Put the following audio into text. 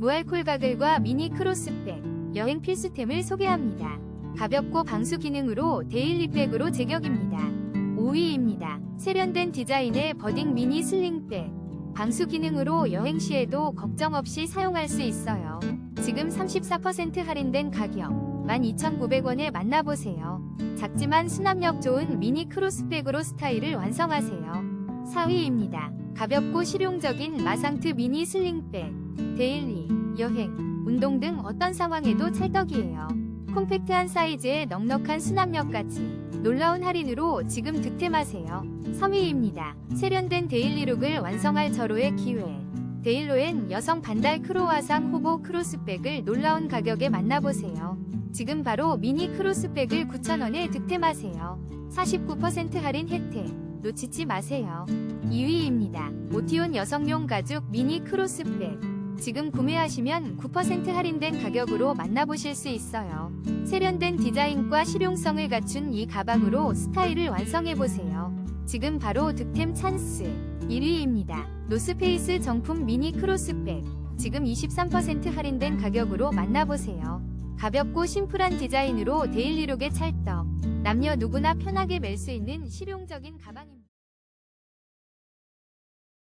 무알콜 가글과 미니 크로스백, 여행 필수템을 소개합니다. 가볍고 방수 기능으로 데일리백으로 제격입니다. 5위입니다. 세련된 디자인의 버딩 미니 슬링백. 방수 기능으로 여행 시에도 걱정 없이 사용할 수 있어요. 지금 34% 할인된 가격 12,900원에 만나보세요. 작지만 수납력 좋은 미니 크로스백으로 스타일을 완성하세요. 4위입니다. 가볍고 실용적인 마상트 미니 슬링백. 데일리, 여행, 운동 등 어떤 상황에도 찰떡이에요. 콤팩트한 사이즈에 넉넉한 수납력까지 놀라운 할인으로 지금 득템하세요. 3위입니다. 세련된 데일리룩을 완성할 절호의 기회. 데일로엔 여성 반달 크로와상 호보 크로스백을 놀라운 가격에 만나보세요. 지금 바로 미니 크로스백을 9,000원에 득템하세요. 49% 할인 혜택. 놓치지 마세요. 2위입니다. 모티온 여성용 가죽 미니 크로스백. 지금 구매하시면 9% 할인된 가격으로 만나보실 수 있어요. 세련된 디자인과 실용성을 갖춘 이 가방으로 스타일을 완성해보세요. 지금 바로 득템 찬스 1위입니다. 노스페이스 정품 미니 크로스백 지금 23% 할인된 가격으로 만나보세요. 가볍고 심플한 디자인으로 데일리룩의 찰떡 남녀 누구나 편하게 멜 수 있는 실용적인 가방입니다.